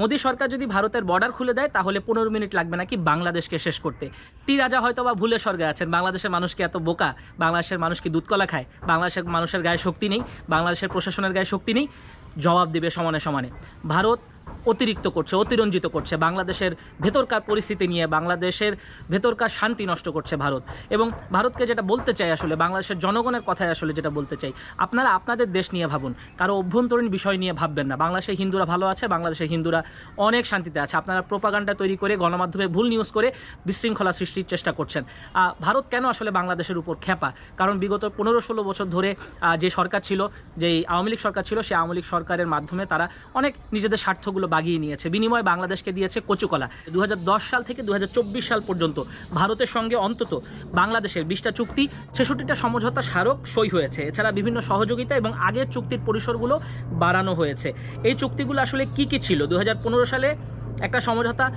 মোদী সরকার যদি ভারতের বর্ডার খুলে দেয়, তাহলে পনেরো মিনিট লাগবে নাকি বাংলাদেশকে শেষ করতে? টি রাজা হয়তো বা ভুলে স্বর্গে আছেন। বাংলাদেশের মানুষকে এত বোকা? বাংলাদেশের মানুষ কি দুধকলা খায়? বাংলাদেশের মানুষের গায়ে শক্তি নেই? বাংলাদেশের প্রশাসনের গায়ে শক্তি নেই? জবাব দেবে সমানে সমানে। ভারত অতিরিক্ত করছে, অতিরঞ্জিত করছে। বাংলাদেশের ভেতরকার পরিস্থিতি নিয়ে বাংলাদেশের ভেতরকার শান্তি নষ্ট করছে ভারত। এবং ভারতকে যেটা বলতে চাই আসলে, বাংলাদেশের জনগণের কথায় আসলে যেটা বলতে চাই, আপনারা আপনাদের দেশ নিয়ে ভাবুন। কারও অভ্যন্তরীণ বিষয় নিয়ে ভাববেন না। বাংলাদেশের হিন্দুরা ভালো আছে, বাংলাদেশের হিন্দুরা অনেক শান্তিতে আছে। আপনারা প্রোপাগান্ডা তৈরি করে, গণমাধ্যমে ভুল নিউজ করে বিশৃঙ্খলা সৃষ্টির চেষ্টা করছেন। ভারত কেন আসলে বাংলাদেশের উপর খেপা কারণ বিগত পনেরো ষোলো বছর ধরে যে সরকার ছিল, যেই আওয়ামী লীগ সরকার ছিল, সেই আওয়ামী লীগ সরকারের মাধ্যমে তারা অনেক নিজেদের স্বার্থগুলো বাগিয়ে নিয়েছে। বিনিময়ে বাংলাদেশকে দিয়েছে কচুকলা। দু হাজার দশ সাল থেকে দু হাজার চব্বিশ সাল পর্যন্ত ভারতের সঙ্গে অন্তত বাংলাদেশের বিশটা চুক্তি, ছেষট্টিটা সমঝোতা স্মারক সই হয়েছে। এছাড়া বিভিন্ন সহযোগিতা এবং আগের চুক্তির পরিসরগুলো বাড়ানো হয়েছে। এই চুক্তিগুলো আসলে কি কি ছিল? দু হাজার পনেরো সালে একটা সমঝোতা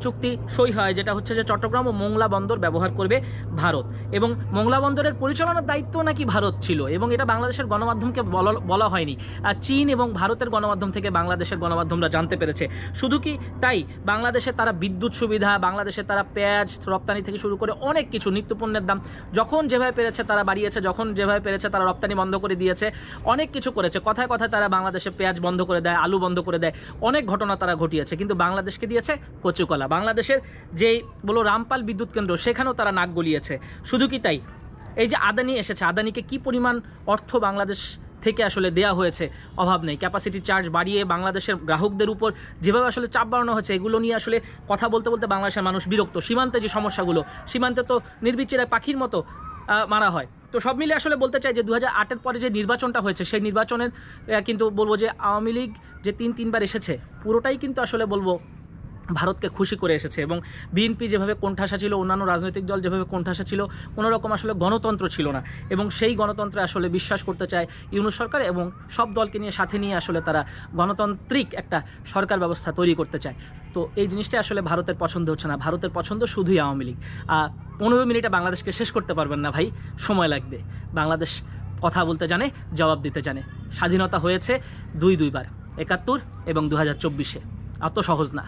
চুক্তি সই হয়, যেটা হচ্ছে যে চট্টগ্রাম ও মোংলা বন্দর ব্যবহার করবে ভারত। এবং মোংলা বন্দরের পরিচালনার দায়িত্ব নাকি ভারত ছিল? এবং এটা বাংলাদেশের গণমাধ্যমকে বলা- হয়নি। চীন এবং ভারতের গণমাধ্যম থেকে বাংলাদেশের গণমাধ্যমরা জানতে পেরেছে। শুধু কি তাই? বাংলাদেশে তারা বিদ্যুৎ সুবিধা, বাংলাদেশে তারা পেঁয়াজ রপ্তানি থেকে শুরু করে অনেক কিছু নিত্যপণ্যের দাম। যখন যেভাবে পেরেছে তারা বাড়িয়েছে, যখন যেভাবে পেরেছে তারা রপ্তানি বন্ধ করে দিয়েছে, অনেক কিছু করেছে। কথায় কথায় তারা বাংলাদেশে পেঁয়াজ বন্ধ করে দেয়, আলু বন্ধ করে দেয়। অনেক ঘটনা তারা ঘটিয়েছে। কিন্তু বাংলাদেশকে দিয়েছে কচুকলা। বাংলাদেশের যেই বলো রামপাল বিদ্যুৎ কেন্দ্র, সেখানেও তারা নাক গলিয়েছে। শুধু কি তাই? এই যে আদানি এসেছে, আদানিকে কি পরিমাণ অর্থ বাংলাদেশ থেকে আসলে দেয়া হয়েছে? অভাব নেই। ক্যাপাসিটি চার্জ বাড়িয়ে বাংলাদেশের গ্রাহকদের উপর যেভাবে আসলে চাপ বাড়ানো হচ্ছে এগুলো নিয়ে আসলে কথা বলতে বলতে বাংলাদেশের মানুষ বিরক্ত। সীমান্তে যে সমস্যাগুলো, সীমান্তে তো নির্বিচারে পাখির মতো মারা হয়। তো সব মিলে আসলে বলতে চাই যে দু হাজার পরে যে নির্বাচনটা হয়েছে, সেই নির্বাচনের কিন্তু বলব যে আওয়ামী লীগ যে তিন তিনবার এসেছে, পুরোটাই কিন্তু আসলে বলব ভারতকে খুশি করে এসেছে এবং বিএনপি যেভাবে কোণঠাসা ছিল, অন্যান্য রাজনৈতিক দল যেভাবে কোণঠাসা ছিল কোনো রকম আসলে গণতন্ত্র ছিল না এবং সেই গণতন্ত্রে আসলে বিশ্বাস করতে চায় ইউনুস সরকার এবং সব দলকে নিয়ে, সাথে নিয়ে আসলে তারা গণতান্ত্রিক একটা সরকার ব্যবস্থা তৈরি করতে চায়। তো এই জিনিসটা আসলে ভারতের পছন্দ হচ্ছে না। ভারতের পছন্দ শুধুই আওয়ামী লীগ। পনেরো মিনিটে বাংলাদেশকে শেষ করতে পারবেন না ভাই, সময় লাগবে। বাংলাদেশ কথা বলতে জানে, জবাব দিতে জানে। স্বাধীনতা হয়েছে দুই দুইবার, একাত্তর এবং দু হাজার চব্বিশে। অত সহজ না।